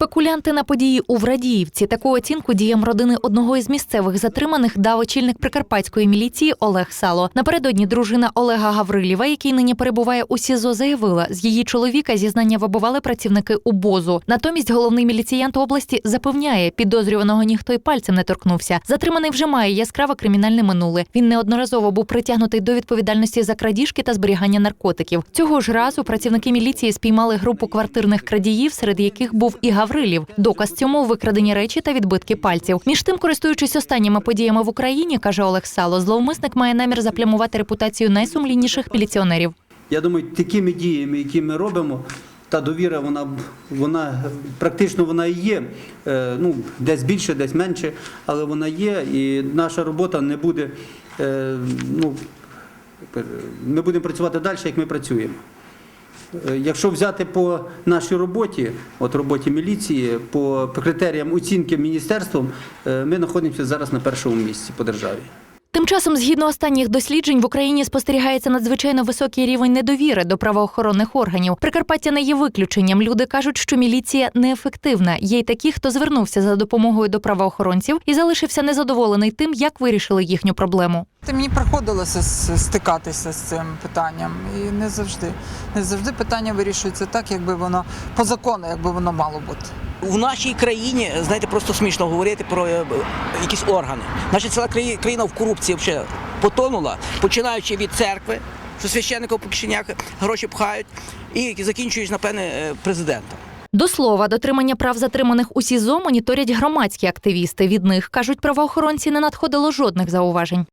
Спекулянти на події у Врадіївці. Таку оцінку діям родини одного із місцевих затриманих дав очільник прикарпатської міліції Олег Сало. Напередодні дружина Олега Гаврилєва, який нині перебуває у СІЗО, заявила, з її чоловіка зізнання вибивали працівники УБОЗу. Натомість головний міліціянт області запевняє, підозрюваного ніхто й пальцем не торкнувся. Затриманий вже має яскраве кримінальне минуле. Він неодноразово був притягнутий до відповідальності за крадіжки та зберігання наркотиків. Цього ж разу працівники міліції спіймали групу квартирних крадіїв, серед яких був і Гаврилів. Доказ цьому викрадені речі та відбитки пальців. Між тим, користуючись останніми подіями в Україні, каже Олег Сало, зловмисник має намір заплямувати репутацію найсумлінніших міліціонерів. Я думаю, такими діями, які ми робимо, та довіра, вона, вона практично вона і є. Е, Ну, десь більше, десь менше, але вона є, і наша робота не буде. е, Ну, ми будемо працювати далі, як ми працюємо. Е, Якщо взяти по нашій роботі, от роботі міліції, по критеріям оцінки міністерством, е, ми знаходимося зараз на першому місці по державі. Тим часом, згідно останніх досліджень, в Україні спостерігається надзвичайно високий рівень недовіри до правоохоронних органів. Прикарпаття не є виключенням. Люди кажуть, що міліція неефективна. Є й такі, хто звернувся за допомогою до правоохоронців і залишився незадоволений тим, як вирішили їхню проблему. Та Мені приходилося стикатися з цим питанням, і не завжди. Не завжди питання вирішується так, якби воно по закону, якби воно мало бути. В нашій країні, знаєте, просто смішно говорити про е, якісь органи. Наша ціла країна в корупції вже потонула, починаючи від церкви, що священників по кишенях гроші пхають, і закінчуючи, напевне, е, президентом. До слова, дотримання прав затриманих у СІЗО моніторять громадські активісти. Від них кажуть правоохоронці, не надходило жодних зауважень.